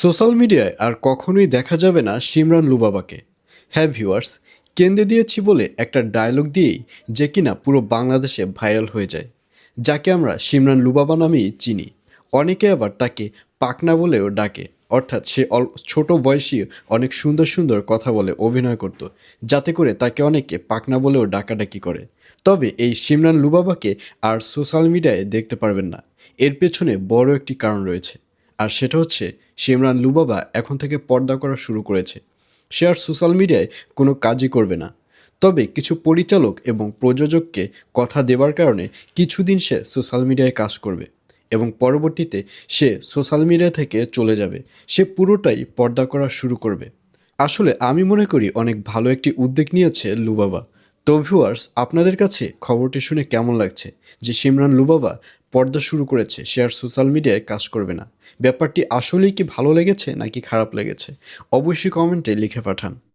Social মিডিয়ায় আর কখনোই দেখা যাবে না সিমরান লুবাবাকে। হ্যাঁ ভিউয়ার্স, কেন্দ্রে দিয়েছি বলে একটা ডায়লগ দিয়েই যে কিনা পুরো বাংলাদেশে ভাইরাল হয়ে যায়, যাকে আমরা সিমরান লুবাবা নামেই চিনি। অনেকে আবার তাকে পাকনা বলেও ডাকে, অর্থাৎ সে অল, ছোট বয়সী অনেক সুন্দর সুন্দর কথা বলে অভিনয় করত, যাতে করে তাকে অনেকে পাকনা বলেও ডাকাডাকি করে। তবে এই সিমরান লুবাবাকে আর সোশ্যাল মিডিয়ায় দেখতে পারবেন না, এর পেছনে বড় একটি কারণ রয়েছে। আর সেটা হচ্ছে, সিমরান লুবাবা এখন থেকে পর্দা করা শুরু করেছে। সে আর সোশ্যাল মিডিয়ায় কোনো কাজই করবে না। তবে কিছু পরিচালক এবং প্রযোজককে কথা দেওয়ার কারণে কিছুদিন সে সোশ্যাল মিডিয়ায় কাজ করবে এবং পরবর্তীতে সে সোশ্যাল মিডিয়া থেকে চলে যাবে। সে পুরোটাই পর্দা করা শুরু করবে। আসলে আমি মনে করি অনেক ভালো একটি উদ্যোগ নিয়েছে লুবাবা। তো ভিউয়ার্স আপনাদের কাছে খবরটি শুনে কেমন লাগছে? যে সিমরান লুবাবা পর্দা শুরু করেছে, সে আর সোশ্যাল মিডিয়ায় কাজ করবে না। ব্যাপারটি আসলেই কি ভালো লেগেছে নাকি খারাপ লেগেছে? অবশ্যই কমেন্টে লিখে পাঠান।